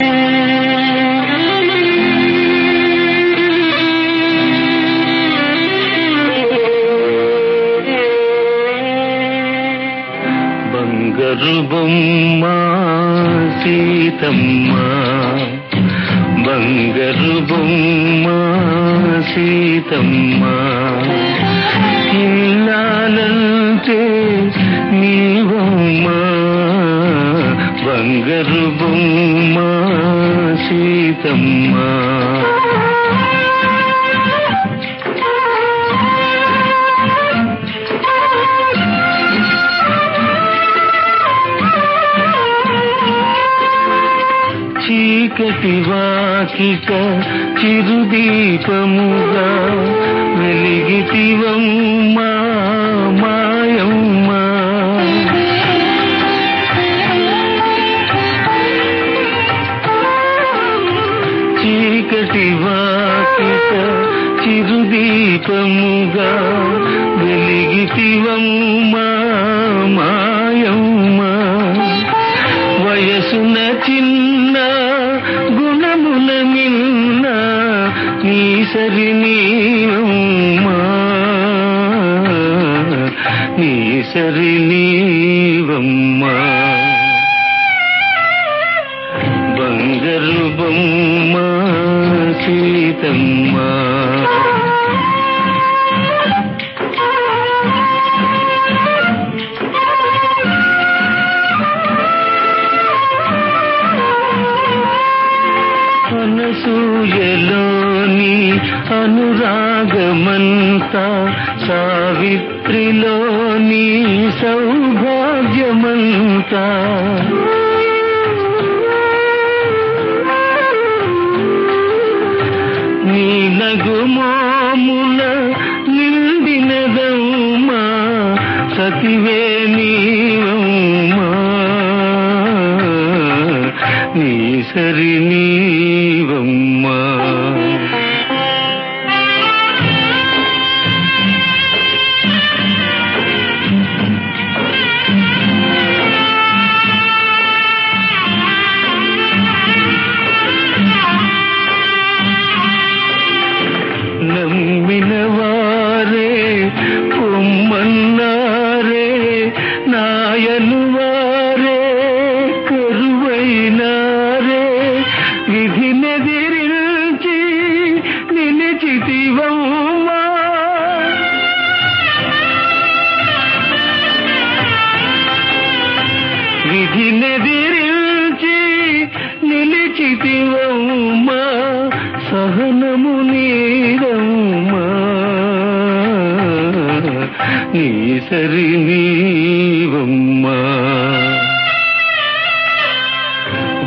బంగారు బొమ్మ సీతమ్మ. బంగారు బొమ్మ సీతమ్మ. బంగారు బొమ్మ సీతమ్మ. చీకటి వాకిక చిరుదీపముగా చీకటి వాకిట చిరుదీపముగా వెలిగితివమ్మా మాయమ్మా. వయసున చిన్న గుణముల నిన్న నీ సరి నీవమ్మా నీ సరి నీవమ్మా సీతమ్మ. అనసూయలోని అనురాగమంతా సావిత్రిలోని సౌభాగ్యమంతా నగుమోముల నిండినదౌమా సతివే నీవమ్మా. నీ సరి నీ విధినెదిరించి నిలిచితివమ్మా సహనము నీరమ్మా నీ సరి నీవమ్మా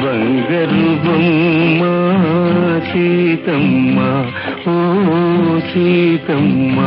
బంగరు బొమ్మ సీతమ్మ ఓ సీతమ్మ.